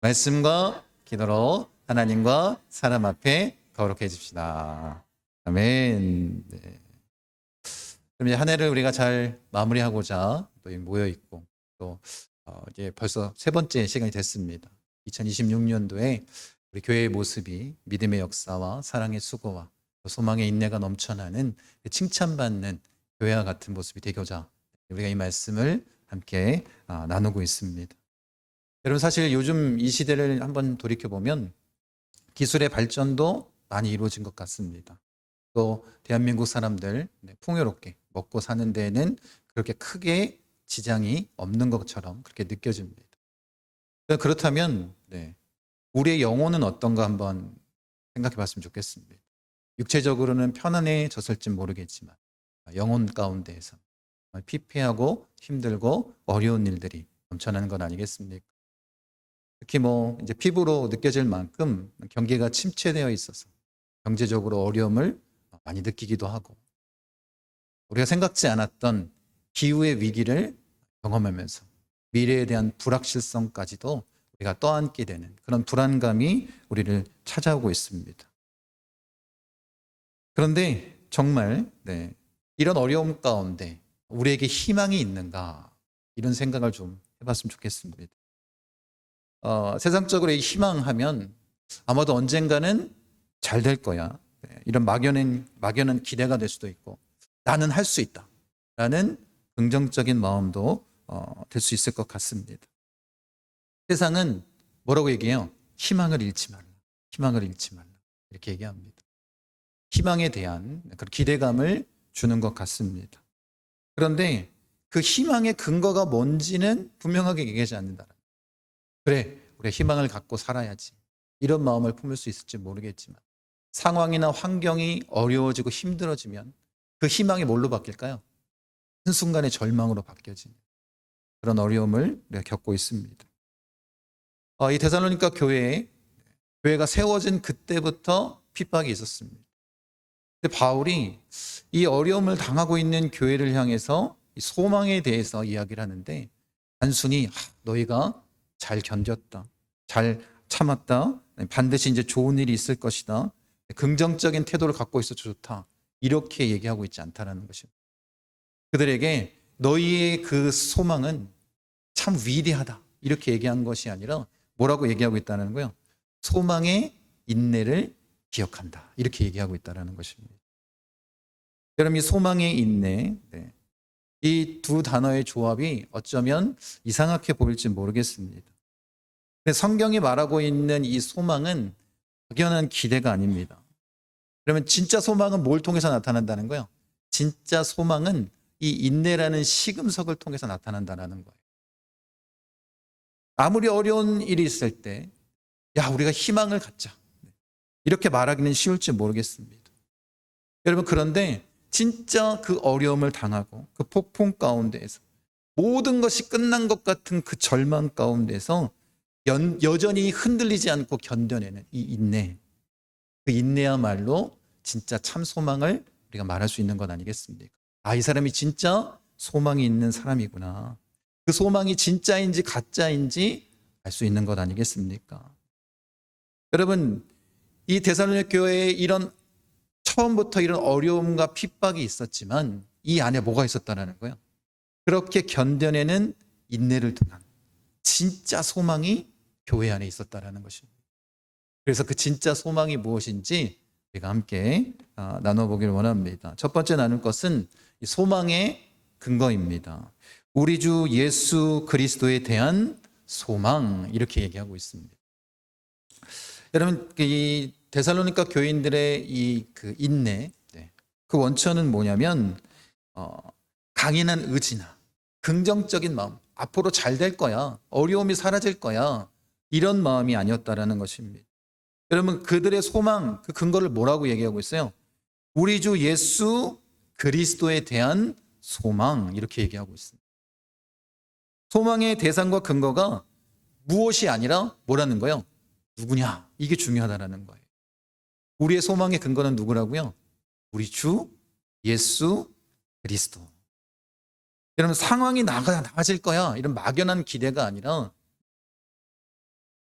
말씀과 기도로 하나님과 사람 앞에 거룩해집시다. 아멘. 네. 그럼 이제 한 해를 우리가 잘 마무리하고자 또 모여 있고 또 어, 이제 벌써 세 번째 시간이 됐습니다. 2026년도에 우리 교회의 모습이 믿음의 역사와 사랑의 수고와 또 소망의 인내가 넘쳐나는 그 칭찬받는 교회와 같은 모습이 되고자 우리가 이 말씀을 함께 아, 나누고 있습니다. 여러분 사실 요즘 이 시대를 한번 돌이켜 보면 기술의 발전도 많이 이루어진 것 같습니다. 또 대한민국 사람들 네, 풍요롭게 먹고 사는 데에는 그렇게 크게 지장이 없는 것처럼 그렇게 느껴집니다. 그렇다면 네, 우리의 영혼은 어떤가 한번 생각해 봤으면 좋겠습니다. 육체적으로는 편안해졌을지 모르겠지만 영혼 가운데에서 피폐하고 힘들고 어려운 일들이 넘쳐나는 건 아니겠습니까? 특히 뭐 이제 피부로 느껴질 만큼 경기가 침체되어 있어서 경제적으로 어려움을 많이 느끼기도 하고 우리가 생각지 않았던 기후의 위기를 경험하면서 미래에 대한 불확실성까지도 우리가 떠안게 되는 그런 불안감이 우리를 찾아오고 있습니다. 그런데 정말 네, 이런 어려움 가운데 우리에게 희망이 있는가 이런 생각을 좀 해봤으면 좋겠습니다. 어, 세상적으로 이 희망하면 아마도 언젠가는 잘 될 거야. 네, 이런 막연한 막연한 기대가 될 수도 있고 나는 할 수 있다. 라는 긍정적인 마음도 어, 될 수 있을 것 같습니다. 세상은 뭐라고 얘기해요? 희망을 잃지 말라. 희망을 잃지 말라. 이렇게 얘기합니다. 희망에 대한 그런 기대감을 주는 것 같습니다. 그런데 그 희망의 근거가 뭔지는 분명하게 얘기하지 않는다. 그래, 우리 희망을 갖고 살아야지. 이런 마음을 품을 수 있을지 모르겠지만 상황이나 환경이 어려워지고 힘들어지면 그 희망이 뭘로 바뀔까요? 한순간에 절망으로 바뀌어지는 그런 어려움을 우리가 겪고 있습니다. 어, 이 데살로니가 교회에 교회가 세워진 그때부터 핍박이 있었습니다. 근데 바울이 이 어려움을 당하고 있는 교회를 향해서 소망에 대해서 이야기를 하는데 단순히 너희가 잘 견뎠다. 잘 참았다. 반드시 이제 좋은 일이 있을 것이다. 긍정적인 태도를 갖고 있어 좋다. 이렇게 얘기하고 있지 않다라는 것입니다. 그들에게 너희의 그 소망은 참 위대하다. 이렇게 얘기한 것이 아니라 뭐라고 얘기하고 있다는 거예요? 소망의 인내를 기억한다. 이렇게 얘기하고 있다는 것입니다. 여러분, 이 소망의 인내, 네. 이 두 단어의 조합이 어쩌면 이상하게 보일지 모르겠습니다. 성경이 말하고 있는 이 소망은 막연한 기대가 아닙니다. 그러면 진짜 소망은 뭘 통해서 나타난다는 거예요? 진짜 소망은 이 인내라는 시금석을 통해서 나타난다는 거예요. 아무리 어려운 일이 있을 때, 야, 우리가 희망을 갖자. 이렇게 말하기는 쉬울지 모르겠습니다. 여러분, 그런데 진짜 그 어려움을 당하고 그 폭풍 가운데에서 모든 것이 끝난 것 같은 그 절망 가운데서 연, 여전히 흔들리지 않고 견뎌내는 이 인내. 그 인내야말로 진짜 참 소망을 우리가 말할 수 있는 것 아니겠습니까? 아, 이 사람이 진짜 소망이 있는 사람이구나. 그 소망이 진짜인지 가짜인지 알 수 있는 것 아니겠습니까? 여러분, 이 대사로니 교회에 이런 처음부터 이런 어려움과 핍박이 있었지만 이 안에 뭐가 있었다는 거예요? 그렇게 견뎌내는 인내를 통한 진짜 소망이 교회 안에 있었다라는 것입니다. 그래서 그 진짜 소망이 무엇인지 우리가 함께 아, 나눠보기를 원합니다. 첫 번째 나눌 것은 소망의 근거입니다. 우리 주 예수 그리스도에 대한 소망 이렇게 얘기하고 있습니다. 여러분 이 데살로니가 교인들의 이 그 인내 네. 그 원천은 뭐냐면 어, 강인한 의지나 긍정적인 마음 앞으로 잘 될 거야 어려움이 사라질 거야 이런 마음이 아니었다라는 것입니다. 여러분 그들의 소망 그 근거를 뭐라고 얘기하고 있어요? 우리 주 예수 그리스도에 대한 소망 이렇게 얘기하고 있습니다. 소망의 대상과 근거가 무엇이 아니라 뭐라는 거예요? 누구냐? 이게 중요하다라는 거예요. 우리의 소망의 근거는 누구라고요? 우리 주 예수 그리스도. 여러분 상황이 나아질 거야 이런 막연한 기대가 아니라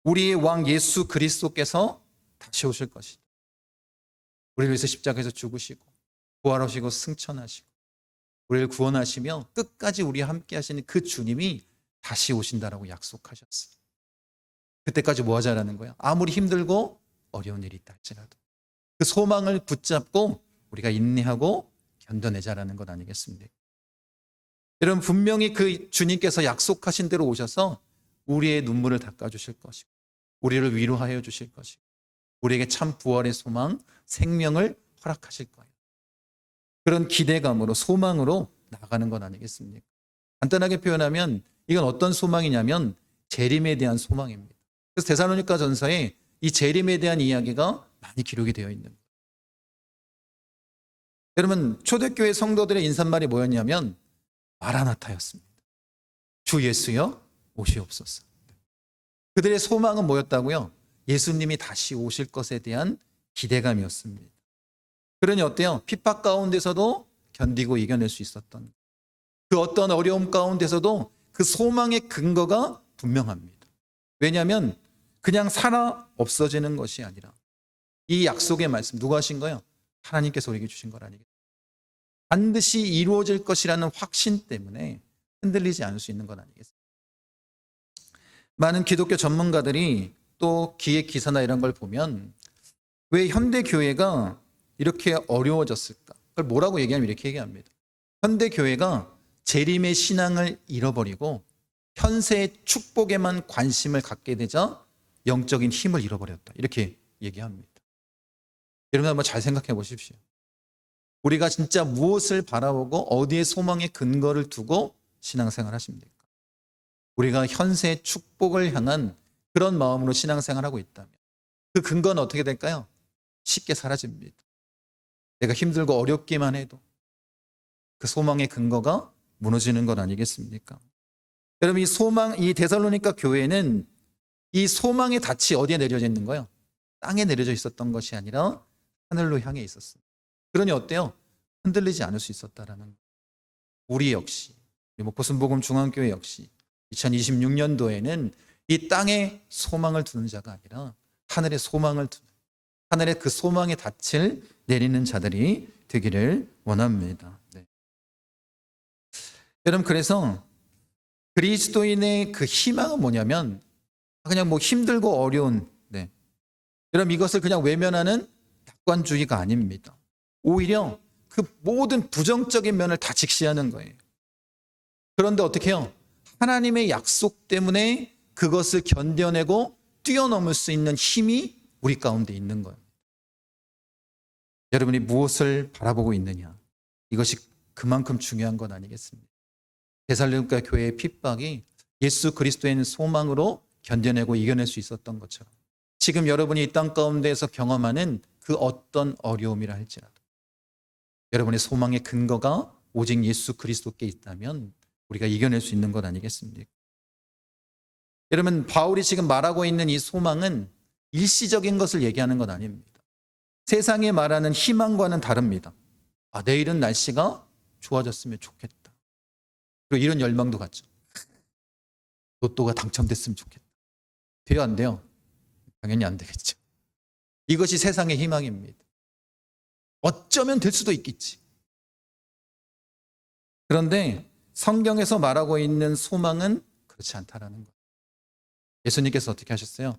우리의 왕 예수 그리스도께서 다시 오실 것이다. 우리를 위해서 십자가에서 죽으시고 부활하시고 승천하시고 우리를 구원하시며 끝까지 우리와 함께 하시는 그 주님이 다시 오신다라고 약속하셨어요. 그때까지 뭐 하자라는 거야? 아무리 힘들고 어려운 일이 있다 할지라도 그 소망을 붙잡고 우리가 인내하고 견뎌내자라는 것 아니겠습니까? 여러분 분명히 그 주님께서 약속하신 대로 오셔서 우리의 눈물을 닦아 주실 것이고 우리를 위로하여 주실 것이고 우리에게 참 부활의 소망, 생명을 허락하실 거예요. 그런 기대감으로 소망으로 나가는 것 아니겠습니까? 간단하게 표현하면 이건 어떤 소망이냐면 재림에 대한 소망입니다. 그래서 데살로니가 전서에 이 재림에 대한 이야기가 많이 기록이 되어 있는 거예요. 여러분 초대교회 성도들의 인사말이 뭐였냐면 마라나타였습니다. 주 예수여 오시옵소서. 그들의 소망은 뭐였다고요? 예수님이 다시 오실 것에 대한 기대감이었습니다. 그러니 어때요? 핍박 가운데서도 견디고 이겨낼 수 있었던 그 어떤 어려움 가운데서도 그 소망의 근거가 분명합니다. 왜냐하면 그냥 살아 없어지는 것이 아니라 이 약속의 말씀 누가 하신 거예요? 하나님께서 우리에게 주신 거라니겠 반드시 이루어질 것이라는 확신 때문에 흔들리지 않을 수 있는 건 아니겠습니까? 많은 기독교 전문가들이 또 기획 기사나 이런 걸 보면 왜 현대 교회가 이렇게 어려워졌을까? 그걸 뭐라고 얘기하면 이렇게 얘기합니다. 현대 교회가 재림의 신앙을 잃어버리고 현세의 축복에만 관심을 갖게 되자 영적인 힘을 잃어버렸다. 이렇게 얘기합니다. 여러분 한번 잘 생각해 보십시오. 우리가 진짜 무엇을 바라보고 어디에 소망의 근거를 두고 신앙생활 하십니까? 우리가 현세의 축복을 향한 그런 마음으로 신앙생활 하고 있다면 그 근거는 어떻게 될까요? 쉽게 사라집니다. 내가 힘들고 어렵기만 해도 그 소망의 근거가 무너지는 것 아니겠습니까? 여러분 이 소망 이 데살로니가 교회는 이 소망의 닻이 어디에 내려져 있는 거예요? 땅에 내려져 있었던 것이 아니라 하늘로 향해 있었습니다. 그러니 어때요? 흔들리지 않을 수 있었다라는 거. 우리 역시 우리 목포순복음 중앙교회 역시 2026년도에는 이 땅에 소망을 두는 자가 아니라 하늘에 소망을 두는 하늘에 그 소망의 닻을 내리는 자들이 되기를 원합니다. 네. 여러분 그래서 그리스도인의 그 희망은 뭐냐면 그냥 뭐 힘들고 어려운 네. 여러분 이것을 그냥 외면하는 낙관주의가 아닙니다. 오히려 그 모든 부정적인 면을 다 직시하는 거예요. 그런데 어떻게 해요? 하나님의 약속 때문에 그것을 견뎌내고 뛰어넘을 수 있는 힘이 우리 가운데 있는 거예요. 여러분이 무엇을 바라보고 있느냐? 이것이 그만큼 중요한 건 아니겠습니까? 데살로니가 교회의 핍박이 예수 그리스도의 소망으로 견뎌내고 이겨낼 수 있었던 것처럼 지금 여러분이 이 땅 가운데에서 경험하는 그 어떤 어려움이라 할지라도 여러분의 소망의 근거가 오직 예수 그리스도께 있다면 우리가 이겨낼 수 있는 것 아니겠습니까? 여러분 바울이 지금 말하고 있는 이 소망은 일시적인 것을 얘기하는 것 아닙니다. 세상에 말하는 희망과는 다릅니다. 아, 내일은 날씨가 좋아졌으면 좋겠다. 그리고 이런 열망도 갖죠. 로또가 당첨됐으면 좋겠다. 돼요, 안 돼요? 당연히 안 되겠죠. 이것이 세상의 희망입니다. 어쩌면 될 수도 있겠지. 그런데 성경에서 말하고 있는 소망은 그렇지 않다라는 거예요. 예수님께서 어떻게 하셨어요?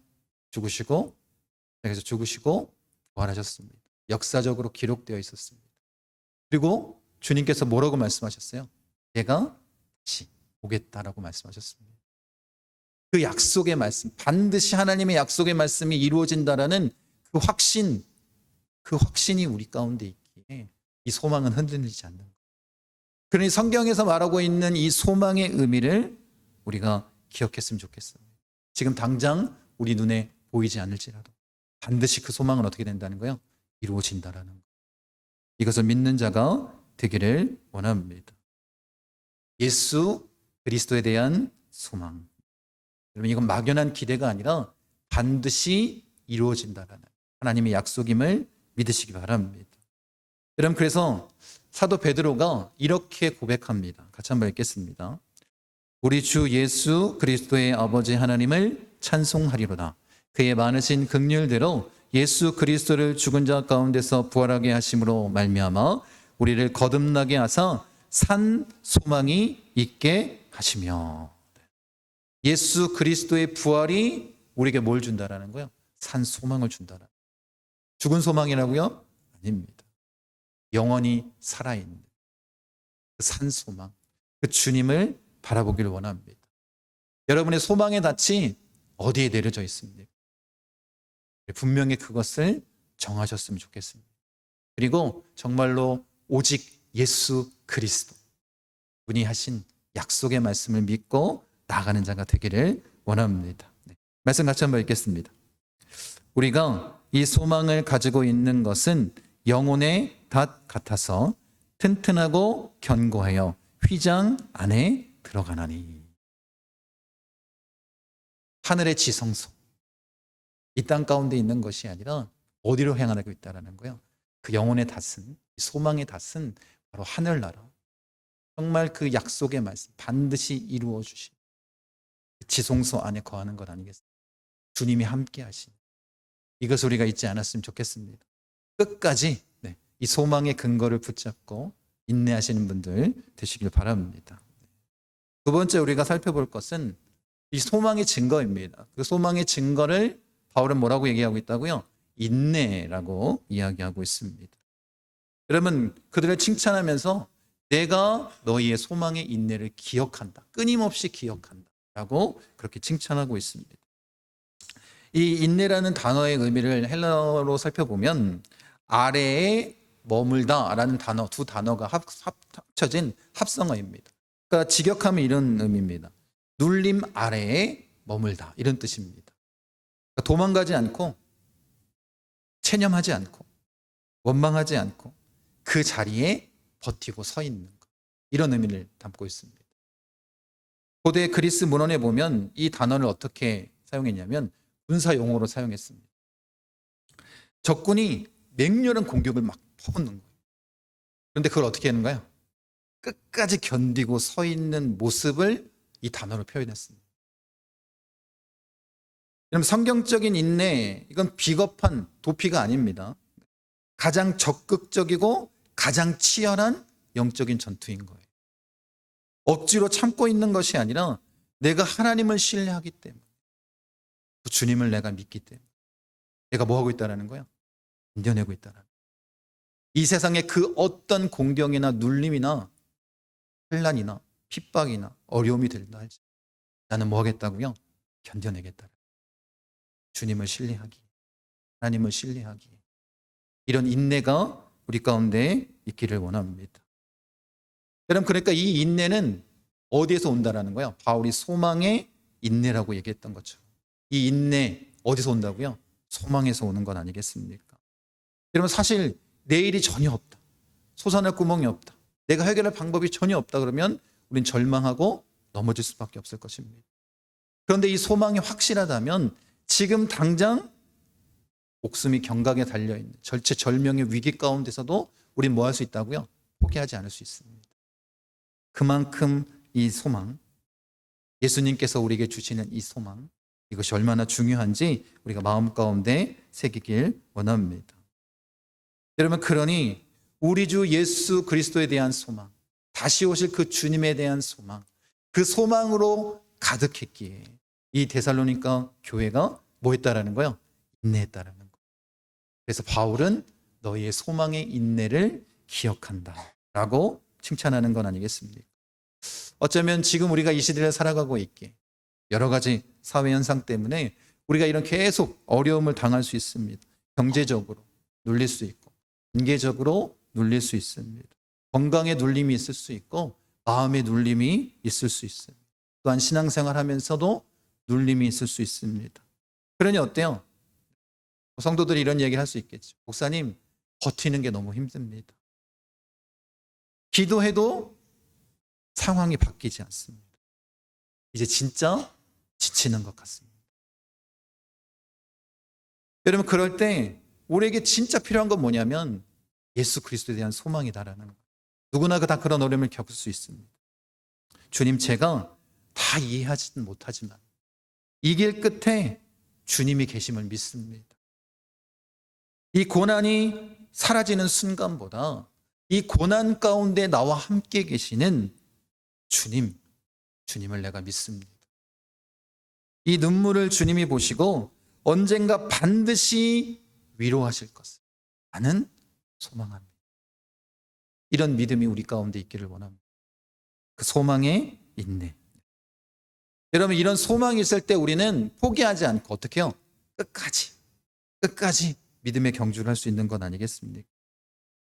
죽으시고, 그래서 죽으시고, 부활하셨습니다. 역사적으로 기록되어 있었습니다. 그리고 주님께서 뭐라고 말씀하셨어요? 내가 다시 오겠다라고 말씀하셨습니다. 그 약속의 말씀, 반드시 하나님의 약속의 말씀이 이루어진다라는 그 확신, 그 확신이 우리 가운데 있기에 이 소망은 흔들리지 않는 거예요. 그러니 성경에서 말하고 있는 이 소망의 의미를 우리가 기억했으면 좋겠어요. 지금 당장 우리 눈에 보이지 않을지라도 반드시 그 소망은 어떻게 된다는 거예요? 이루어진다라는 거. 이것을 믿는 자가 되기를 원합니다. 예수 그리스도에 대한 소망. 여러분 이건 막연한 기대가 아니라 반드시 이루어진다라는 하나님의 약속임을 믿으시기 바랍니다. 여러분 그래서 사도 베드로가 이렇게 고백합니다. 같이 한번 읽겠습니다. 우리 주 예수 그리스도의 아버지 하나님을 찬송하리로다. 그의 많으신 긍휼대로 예수 그리스도를 죽은 자 가운데서 부활하게 하심으로 말미암아 우리를 거듭나게 하사 산 소망이 있게 하시며 예수 그리스도의 부활이 우리에게 뭘 준다라는 거예요? 산 소망을 준다라. 죽은 소망이라고요? 아닙니다. 영원히 살아있는 그 산 소망, 그 주님을 바라보기를 원합니다. 여러분의 소망의 닻이 어디에 내려져 있습니까? 분명히 그것을 정하셨으면 좋겠습니다. 그리고 정말로 오직 예수 그리스도 분이 하신 약속의 말씀을 믿고 나가는 자가 되기를 원합니다. 네. 말씀 같이 한번 읽겠습니다. 우리가 이 소망을 가지고 있는 것은 영혼의 닷 같아서 튼튼하고 견고하여 휘장 안에 들어가나니. 하늘의 지성소. 이 땅 가운데 있는 것이 아니라 어디로 향하고 있다라는 거예요. 그 영혼의 닷은, 소망의 닷은 바로 하늘나라. 정말 그 약속의 말씀 반드시 이루어 주신 그 지성소 안에 거하는 것 아니겠습니까? 주님이 함께 하신 이것을 우리가 잊지 않았으면 좋겠습니다. 끝까지 네, 이 소망의 근거를 붙잡고 인내하시는 분들 되시길 바랍니다. 두 번째 우리가 살펴볼 것은 이 소망의 증거입니다. 그 소망의 증거를 바울은 뭐라고 얘기하고 있다고요? 인내라고 이야기하고 있습니다. 여러분 그들을 칭찬하면서 내가 너희의 소망의 인내를 기억한다. 끊임없이 기억한다. 라고 그렇게 칭찬하고 있습니다. 이 인내라는 단어의 의미를 헬라어로 살펴보면 아래에 머물다라는 단어 두 단어가 합, 합쳐진 합성어입니다. 그러니까 직역하면 이런 의미입니다. 눌림 아래에 머물다 이런 뜻입니다. 그러니까 도망가지 않고 체념하지 않고 원망하지 않고 그 자리에 버티고 서 있는 것 이런 의미를 담고 있습니다. 고대 그리스 문헌에 보면 이 단어를 어떻게 사용했냐면 군사 용어로 사용했습니다. 적군이 맹렬한 공격을 막 퍼붓는 거예요. 그런데 그걸 어떻게 하는가요? 끝까지 견디고 서 있는 모습을 이 단어로 표현했습니다. 여러분 성경적인 인내 이건 비겁한 도피가 아닙니다. 가장 적극적이고 가장 치열한 영적인 전투인 거예요. 억지로 참고 있는 것이 아니라 내가 하나님을 신뢰하기 때문에 그 주님을 내가 믿기 때문에 내가 뭐 하고 있다라는 거야? 견뎌내고 있다라는 이 세상의 그 어떤 공경이나 눌림이나 혼란이나 핍박이나 어려움이 들다 할지 나는 뭐 하겠다고요? 견뎌내겠다. 주님을 신뢰하기, 하나님을 신뢰하기. 이런 인내가 우리 가운데 있기를 원합니다. 여러분 그러니까 이 인내는 어디에서 온다라는 거예요? 바울이 소망의 인내라고 얘기했던 거죠. 이 인내 어디서 온다고요? 소망에서 오는 건 아니겠습니까? 여러분 사실 내일이 전혀 없다. 솟아날 구멍이 없다. 내가 해결할 방법이 전혀 없다 그러면 우린 절망하고 넘어질 수밖에 없을 것입니다. 그런데 이 소망이 확실하다면 지금 당장 목숨이 경각에 달려 있는 절체절명의 위기 가운데서도 우린 뭐 할 수 있다고요? 포기하지 않을 수 있습니다. 그만큼 이 소망, 예수님께서 우리에게 주시는 이 소망, 이것이 얼마나 중요한지 우리가 마음 가운데 새기길 원합니다. 여러분, 그러니 우리 주 예수 그리스도에 대한 소망, 다시 오실 그 주님에 대한 소망, 그 소망으로 가득했기에 이 데살로니가 교회가 뭐 했다라는 거요? 인내했다라는 거. 그래서 바울은 너희의 소망의 인내를 기억한다. 라고 칭찬하는 건 아니겠습니까? 어쩌면 지금 우리가 이 시대를 살아가고 있기에 여러 가지 사회 현상 때문에 우리가 이런 계속 어려움을 당할 수 있습니다. 경제적으로 눌릴 수 있고, 인계적으로 눌릴 수 있습니다. 건강에 눌림이 있을 수 있고, 마음의 눌림이 있을 수 있습니다. 또한 신앙생활 하면서도 눌림이 있을 수 있습니다. 그러니 어때요? 성도들이 이런 얘기를 할 수 있겠죠. 목사님, 버티는 게 너무 힘듭니다. 기도해도 상황이 바뀌지 않습니다. 이제 진짜 지치는 것 같습니다. 여러분, 그럴 때 우리에게 진짜 필요한 건 뭐냐면 예수 그리스도에 대한 소망이다라는 거. 누구나 다 그런 어려움을 겪을 수 있습니다. 주님, 제가 다 이해하지는 못하지만 이 길 끝에 주님이 계심을 믿습니다. 이 고난이 사라지는 순간보다 이 고난 가운데 나와 함께 계시는 주님, 주님을 내가 믿습니다. 이 눈물을 주님이 보시고 언젠가 반드시 위로하실 것을 나는 소망합니다. 이런 믿음이 우리 가운데 있기를 원합니다. 그 소망에 있네. 여러분 이런 소망이 있을 때 우리는 포기하지 않고 어떻게 해요? 끝까지 끝까지 믿음의 경주를 할 수 있는 건 아니겠습니까?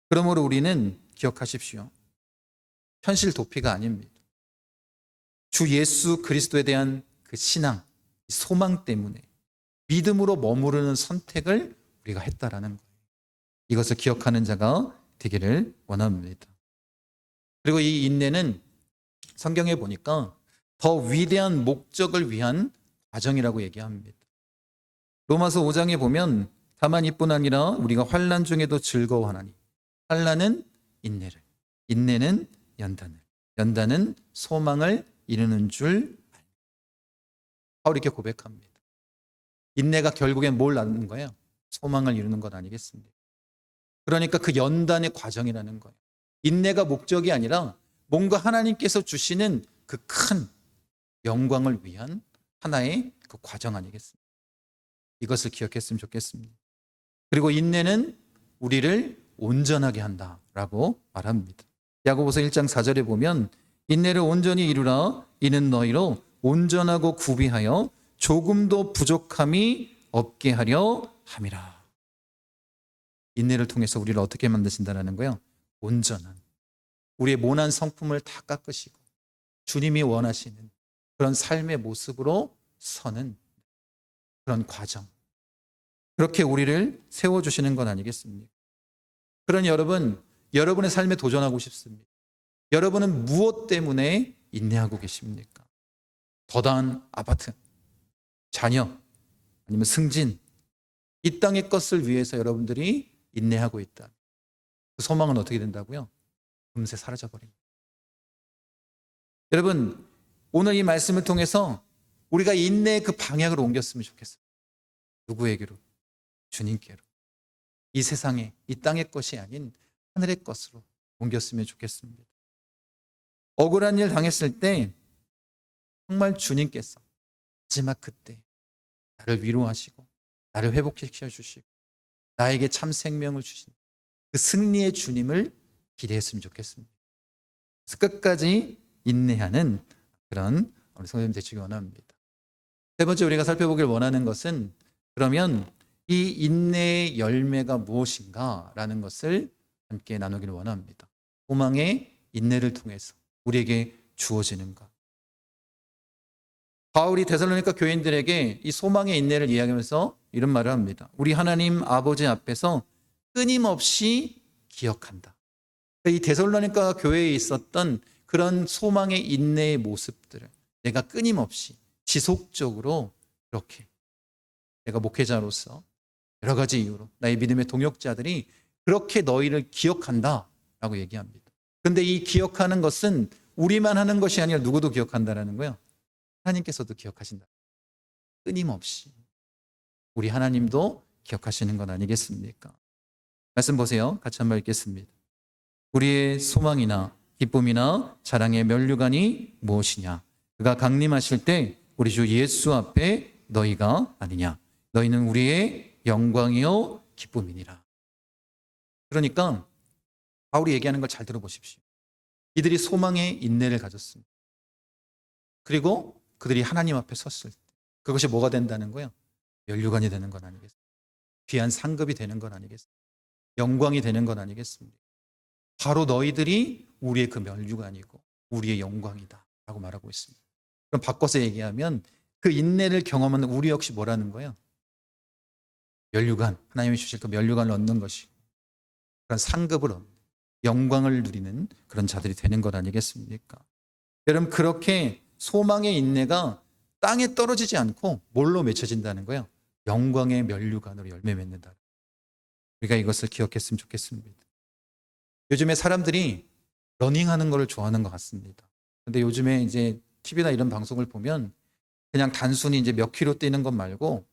그러므로 우리는 기억하십시오. 현실 도피가 아닙니다. 주 예수 그리스도에 대한 그 신앙, 소망 때문에 믿음으로 머무르는 선택을 우리가 했다라는 거예요. 이것을 기억하는 자가 되기를 원합니다. 그리고 이 인내는 성경에 보니까 더 위대한 목적을 위한 과정이라고 얘기합니다. 로마서 5장에 보면 다만 이뿐 아니라 우리가 환란 중에도 즐거워하나니 환란은 인내를 인내는 연단을 연단은 소망을 이루는 줄 바울이 이렇게 고백합니다. 인내가 결국엔 뭘 낳는 거예요? 소망을 이루는 것 아니겠습니까? 그러니까 그 연단의 과정이라는 거예요. 인내가 목적이 아니라 뭔가 하나님께서 주시는 그 큰 영광을 위한 하나의 그 과정 아니겠습니까? 이것을 기억했으면 좋겠습니다. 그리고 인내는 우리를 온전하게 한다라고 말합니다. 야고보서 1장 4절에 보면 인내를 온전히 이루라 이는 너희로 온전하고 구비하여 조금도 부족함이 없게 하려 함이라. 인내를 통해서 우리를 어떻게 만드신다라는 거예요? 온전한 우리의 모난 성품을 다 깎으시고 주님이 원하시는 그런 삶의 모습으로 서는 그런 과정. 그렇게 우리를 세워 주시는 건 아니겠습니까? 그러니 여러분, 여러분의 삶에 도전하고 싶습니다. 여러분은 무엇 때문에 인내하고 계십니까? 더다한 아파트, 자녀, 아니면 승진, 이 땅의 것을 위해서 여러분들이 인내하고 있다. 그 소망은 어떻게 된다고요? 금세 사라져버립니다. 여러분, 오늘 이 말씀을 통해서 우리가 인내의 그 방향을 옮겼으면 좋겠어요. 누구에게로? 주님께로. 이 세상에, 이 땅의 것이 아닌 하늘의 것으로 옮겼으면 좋겠습니다. 억울한 일 당했을 때 정말 주님께서 마지막 그때 나를 위로하시고 나를 회복시켜 주시고 나에게 참 생명을 주신 그 승리의 주님을 기대했으면 좋겠습니다. 끝까지 인내하는 그런 우리 성도님 되시기 원합니다. 세 번째 우리가 살펴보길 원하는 것은 그러면 이 인내의 열매가 무엇인가라는 것을 함께 나누기를 원합니다. 소망의 인내를 통해서 우리에게 주어지는 것. 바울이 데살로니가 교인들에게 이 소망의 인내를 이야기하면서 이런 말을 합니다. 우리 하나님 아버지 앞에서 끊임없이 기억한다. 이 데살로니가 교회에 있었던 그런 소망의 인내의 모습들을 내가 끊임없이 지속적으로 이렇게 내가 목회자로서 여러 가지 이유로 나의 믿음의 동역자들이 그렇게 너희를 기억한다 라고 얘기합니다. 근데 이 기억하는 것은 우리만 하는 것이 아니라 누구도 기억한다라는 거예요. 하나님께서도 기억하신다. 끊임없이 우리 하나님도 기억하시는 건 아니겠습니까? 말씀 보세요. 같이 한번 읽겠습니다. 우리의 소망이나 기쁨이나 자랑의 면류관이 무엇이냐? 그가 강림하실 때 우리 주 예수 앞에 너희가 아니냐? 너희는 우리의 영광이요 기쁨이니라. 그러니까 바울이 얘기하는 걸 잘 들어보십시오. 이들이 소망의 인내를 가졌습니다. 그리고 그들이 하나님 앞에 섰을 때 그것이 뭐가 된다는 거예요? 면류관이 되는 건 아니겠습니까? 귀한 상급이 되는 건 아니겠습니까? 영광이 되는 건 아니겠습니까? 바로 너희들이 우리의 그 면류관이고 우리의 영광이다 라고 말하고 있습니다. 그럼 바꿔서 얘기하면 그 인내를 경험하는 우리 역시 뭐라는 거예요? 면류관, 하나님이 주실 그 면류관을 얻는 것이 그런 상급을 얻는 영광을 누리는 그런 자들이 되는 것 아니겠습니까? 여러분 그렇게 소망의 인내가 땅에 떨어지지 않고 뭘로 맺혀진다는 거예요? 영광의 면류관으로 열매 맺는다. 우리가 이것을 기억했으면 좋겠습니다. 요즘에 사람들이 러닝하는 것을 좋아하는 것 같습니다. 근데 요즘에 이제 TV나 이런 방송을 보면 그냥 단순히 이제 몇 킬로 뛰는 것 말고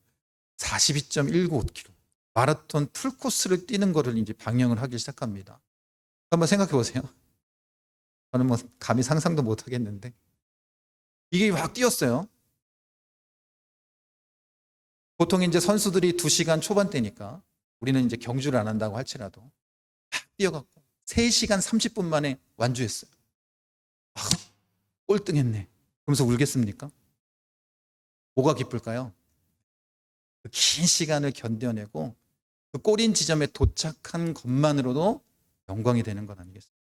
42.195km. 마라톤 풀 코스를 뛰는 거를 이제 방영을 하기 시작합니다. 한번 생각해 보세요. 저는 뭐 감히 상상도 못 하겠는데 이게 막 뛰었어요. 보통 이제 선수들이 2시간 초반대니까 우리는 이제 경주를 안 한다고 할지라도 막 뛰어갖고 3시간 30분 만에 완주했어요. 아, 꼴등했네. 그러면서 울겠습니까? 뭐가 기쁠까요? 그 긴 시간을 견뎌내고 그 꼬린 지점에 도착한 것만으로도 영광이 되는 것 아니겠습니까?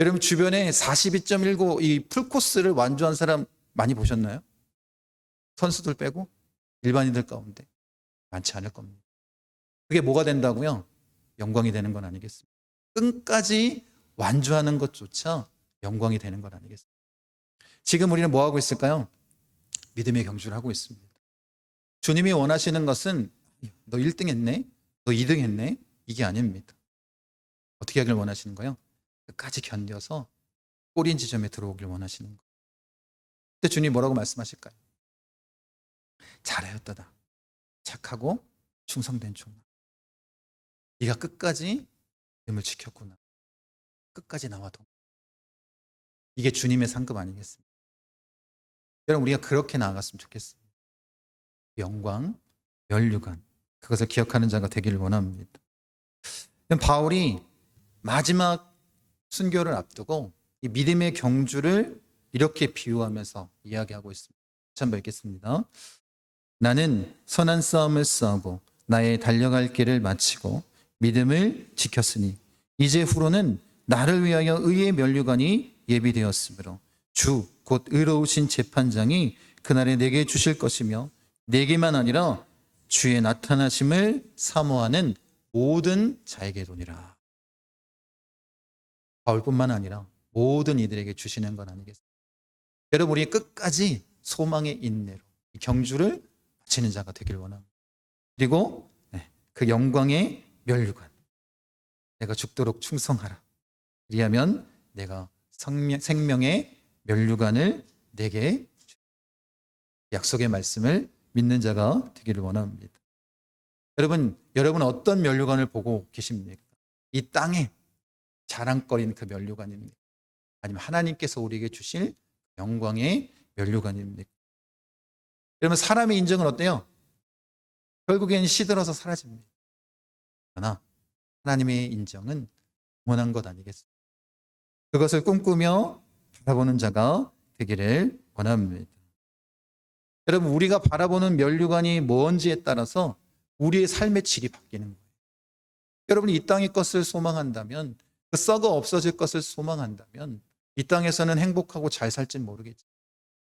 여러분 주변에 42.19 이 풀코스를 완주한 사람 많이 보셨나요? 선수들 빼고 일반인들 가운데 많지 않을 겁니다. 그게 뭐가 된다고요? 영광이 되는 건 아니겠습니까? 끝까지 완주하는 것조차 영광이 되는 건 아니겠습니까? 지금 우리는 뭐 하고 있을까요? 믿음의 경주를 하고 있습니다. 주님이 원하시는 것은 너 1등 했네? 너 2등 했네? 이게 아닙니다. 어떻게 하길 원하시는 거예요? 끝까지 견뎌서 꼬린 지점에 들어오길 원하시는 거예요. 그때 주님 뭐라고 말씀하실까요? 잘하였다다. 착하고 충성된 종아. 네가 끝까지 믿음을 지켰구나. 끝까지 나와 동. 이게 주님의 상급 아니겠습니까? 여러분 우리가 그렇게 나아갔으면 좋겠습니다. 영광, 멸류관 그것을 기억하는 자가 되기를 원합니다. 바울이 마지막 순교를 앞두고 이 믿음의 경주를 이렇게 비유하면서 이야기하고 있습니다. 한번 읽겠습니다. 나는 선한 싸움을 싸우고 나의 달려갈 길을 마치고 믿음을 지켰으니 이제 후로는 나를 위하여 의의 면류관이 예비되었으므로 주 곧 의로우신 재판장이 그날에 내게 주실 것이며 내게만 아니라 주의 나타나심을 사모하는 모든 자에게로니라. 바울뿐만 아니라 모든 이들에게 주시는 건 아니겠습니까? 여러분 우리 끝까지 소망의 인내로 이 경주를 마치는 자가 되길 원합니다. 그리고 네, 그 영광의 멸류관 내가 죽도록 충성하라. 그리하면 내가 성명, 생명 의 멸류관을 내게 주- 약속의 말씀을 믿는 자가 되기를 원합니다. 여러분, 여러분 어떤 멸류관을 보고 계십니까? 이 땅에 자랑거리는 그 멸류관입니까? 아니면 하나님께서 우리에게 주실 영광의 멸류관입니까? 여러분 사람의 인정은 어때요? 결국엔 시들어서 사라집니다. 그러나 하나님의 인정은 원한 것 아니겠습니까? 그것을 꿈꾸며 바라보는 자가 되기를 원합니다. 여러분 우리가 바라보는 멸류관이 뭔지에 따라서 우리의 삶의 질이 바뀌는 거예요. 여러분이 이 땅의 것을 소망한다면 그 썩어 없어질 것을 소망한다면 이 땅에서는 행복하고 잘 살진 모르겠지.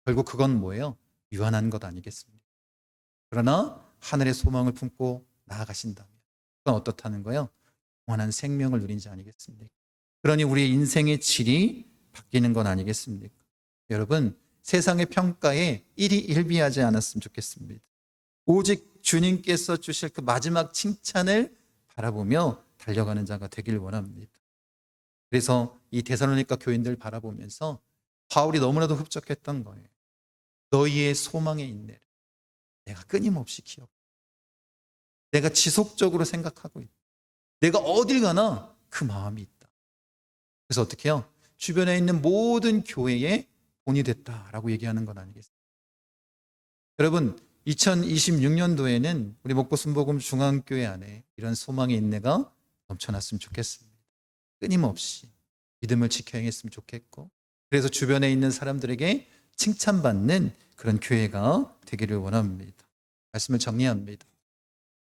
결국 그건 뭐예요? 유한한 것 아니겠습니까? 그러나 하늘의 소망을 품고 나아가신다면 그건 어떻다는 거예요? 영원한 생명을 누린 자 아니겠습니까? 그러니 우리의 인생의 질이 바뀌는 건 아니겠습니까? 여러분 세상의 평가에 일이 일비하지 않았으면 좋겠습니다. 오직 주님께서 주실 그 마지막 칭찬을 바라보며 달려가는 자가 되길 원합니다. 그래서 이 데살로니가 교인들 바라보면서 바울이 너무나도 흡족했던 거예요. 너희의 소망의 인내를 내가 끊임없이 기억. 내가 지속적으로 생각하고 있다. 내가 어딜 가나 그 마음이 있다. 그래서 어떻게 해요? 주변에 있는 모든 교회에 본이 됐다라고 얘기하는 건 아니겠습니까? 여러분, 2026년도에는 우리 목포 순복음 중앙교회 안에 이런 소망의 인내가 넘쳐났으면 좋겠습니다. 끊임없이 믿음을 지켜 행했으면 좋겠고, 그래서 주변에 있는 사람들에게 칭찬받는 그런 교회가 되기를 원합니다. 말씀을 정리합니다.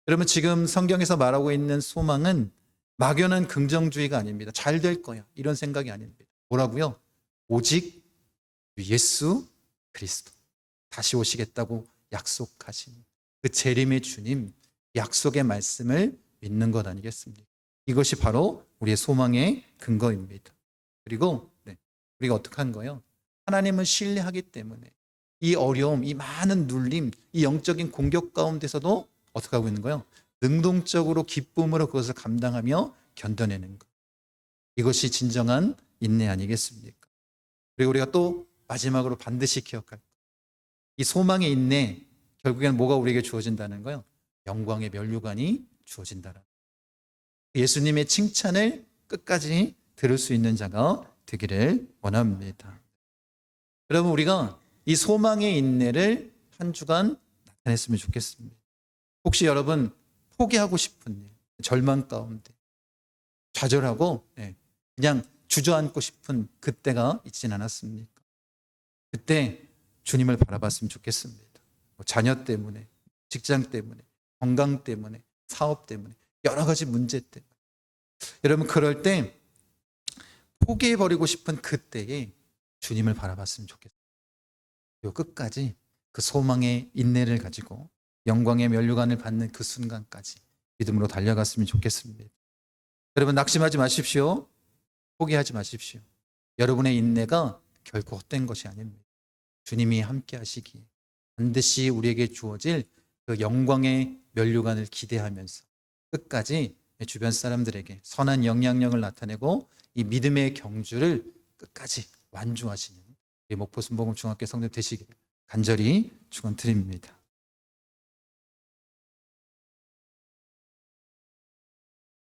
여러분, 지금 성경에서 말하고 있는 소망은 막연한 긍정주의가 아닙니다. 잘 될 거야. 이런 생각이 아닙니다. 뭐라고요? 오직 예수 그리스도 다시 오시겠다고 약속하신 그 재림의 주님 약속의 말씀을 믿는 것 아니겠습니까? 이것이 바로 우리의 소망의 근거입니다. 그리고 네, 우리가 어떻게 한 거예요? 하나님을 신뢰하기 때문에 이 어려움, 이 많은 눌림, 이 영적인 공격 가운데서도 어떻게 하고 있는 거예요? 능동적으로 기쁨으로 그것을 감당하며 견뎌내는 것. 이것이 진정한 인내 아니겠습니까? 그리고 우리가 또 마지막으로 반드시 기억할 것. 이 소망의 인내 결국에는 뭐가 우리에게 주어진다는 거요? 영광의 면류관이 주어진다라. 예수님의 칭찬을 끝까지 들을 수 있는 자가 되기를 원합니다. 여러분 우리가 이 소망의 인내를 한 주간 나타냈으면 좋겠습니다. 혹시 여러분 포기하고 싶은 일, 절망 가운데 좌절하고 예, 그냥 주저앉고 싶은 그때가 있진 않았습니까? 그때 주님을 바라봤으면 좋겠습니다. 뭐 자녀 때문에, 직장 때문에, 건강 때문에, 사업 때문에, 여러 가지 문제 때문에. 여러분 그럴 때 포기해버리고 싶은 그때에 주님을 바라봤으면 좋겠어요. 요 끝까지 그 소망의 인내를 가지고 영광의 면류관을 받는 그 순간까지 믿음으로 달려갔으면 좋겠습니다. 여러분 낙심하지 마십시오. 포기하지 마십시오. 여러분의 인내가 결코 헛된 것이 아닙니다. 주님이 함께 하시기에 반드시 우리에게 주어질 그 영광의 면류관을 기대하면서 끝까지 주변 사람들에게 선한 영향력을 나타내고 이 믿음의 경주를 끝까지 완주하시는 우리 목포 순복음 중학교 성도 되시기를 간절히 축원드립니다.